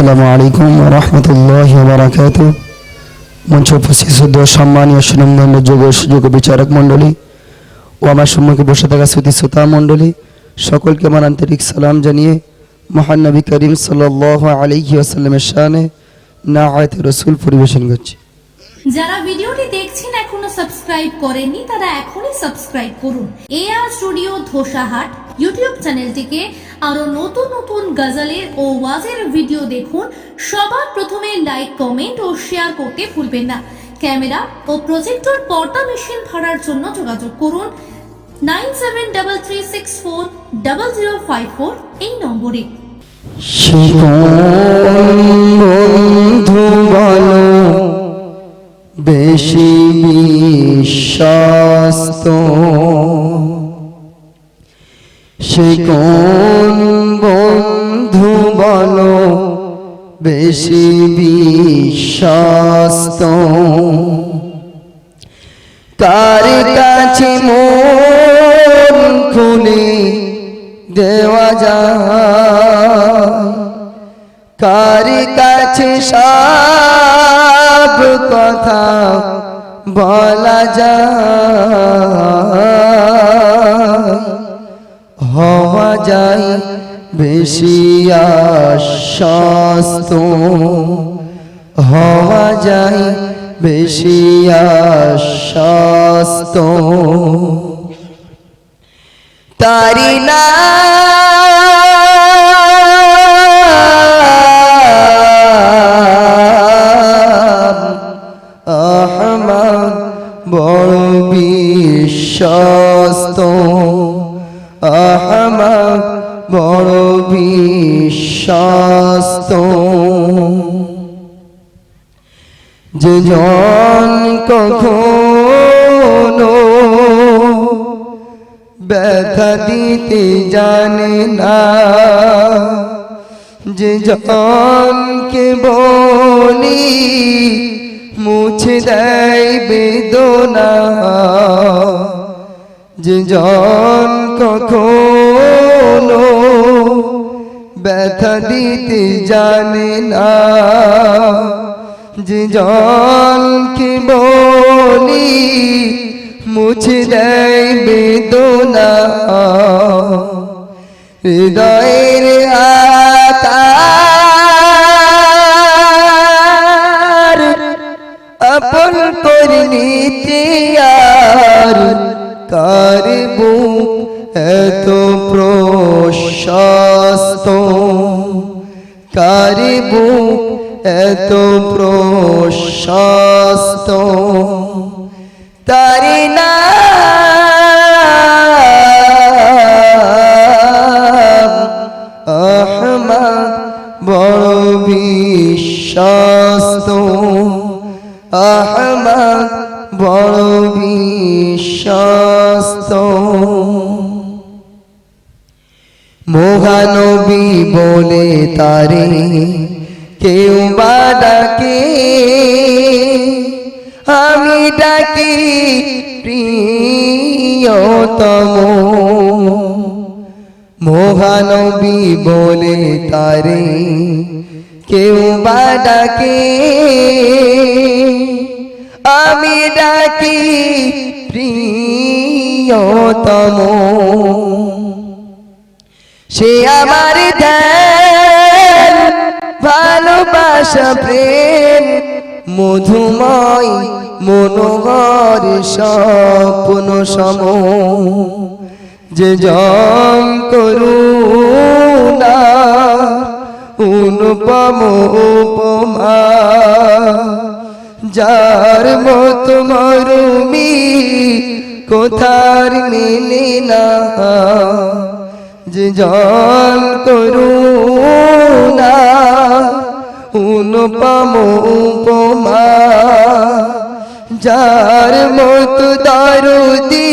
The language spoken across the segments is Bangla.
আসসালামু আলাইকুম রহমতুল্লাহ বারাকাত মঞ্চ উপস্থিত সম্মানীয় সুনন্দন্য যোগ সুযোগ বিচারক মণ্ডলী ও আমার সম্মুখে বসে থাকা শ্রুতি শ্রোতা মণ্ডলী, সকলকে আমার আন্তরিক সালাম জানিয়ে মহান নবী করিম সাল আলহি আসাল্লামের শানে না আয়তে রসুল পরিবেশন করছি। যারা ভিডিওটি দেখছেন এখনও সাবস্ক্রাইব করেননি, তারা এখনই সাবস্ক্রাইব করুন। এআর স্টুডিও ধোসাহাট ইউটিউব চ্যানেলটিকে আরও নতুন নতুন গজলের ও ওয়াজের ভিডিও দেখুন। সবার প্রথমে লাইক কমেন্ট ও শেয়ার করতে ভুলবেন না। ক্যামেরা ও প্রজেক্টর পর্দা মেশিন ভাড়ার জন্য যোগাযোগ করুন। Nine seven double three six four double zero five four এই নম্বরে। বেশি বিশ্বাস্ত সে কোন বন্ধু বলো? বেশি বিশ্বাস্ত। কার কাছে মন খুলে দেওয়া যায়। কার কাছে সব কথা বলা যায়? হওয়া যায় বেশি আশ্বস্ত। হওয়া যায় বেশি আশ্বস্ত। তারি না বড় বিশ্বস্ত। আহমদ বড় বিশ্বস্ত। যে জন কখনো ব্যথা দিতে জানে না। যে জনকে বলি মুছে দেয় বেদনা। যে জন কখনো ব্যথা দিতে জানে না। যে জনকে বলি মুছে দেয় বেদনা। হৃদয়ের আকার কারব এত প্রশস্ত। কারব এত প্রশস্ত। তারি না আহমদ বড় বিশ্বাস্ত। আহমদ বড় বিশ্বাস্ত। মহানবী বলে তারে কেউ বা ডাকে। আমি ডাকি প্রিয়তম। মহানবী বলে তারে কেউ বা ডাকে। আমি ডাকি প্রিয়তম। সে আমার ধ্যান ভালোবাসা প্রেম মধুময় মনোহর স্বপ্ন সম। যে জম করুণা অনুপম উপমা যার মত মরুমি কোথার মিলি না। যে জল করুণা অনুপম উপমা, যার মত দারুদি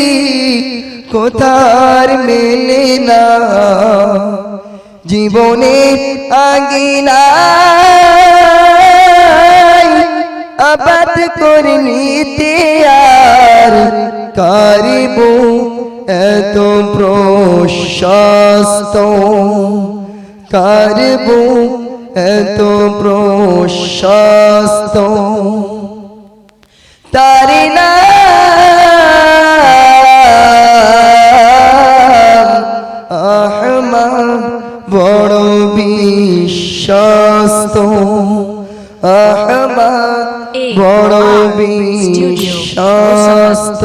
কোথার মেলে না। জীবনে আগিনা আবাদ করে নিতে আর কারিব এত প্রশস্ত কারিব এত প্রশস্ত। তারি না বড় বিশ্বস্ত। আহমদ বড় R বিশ্বস্ত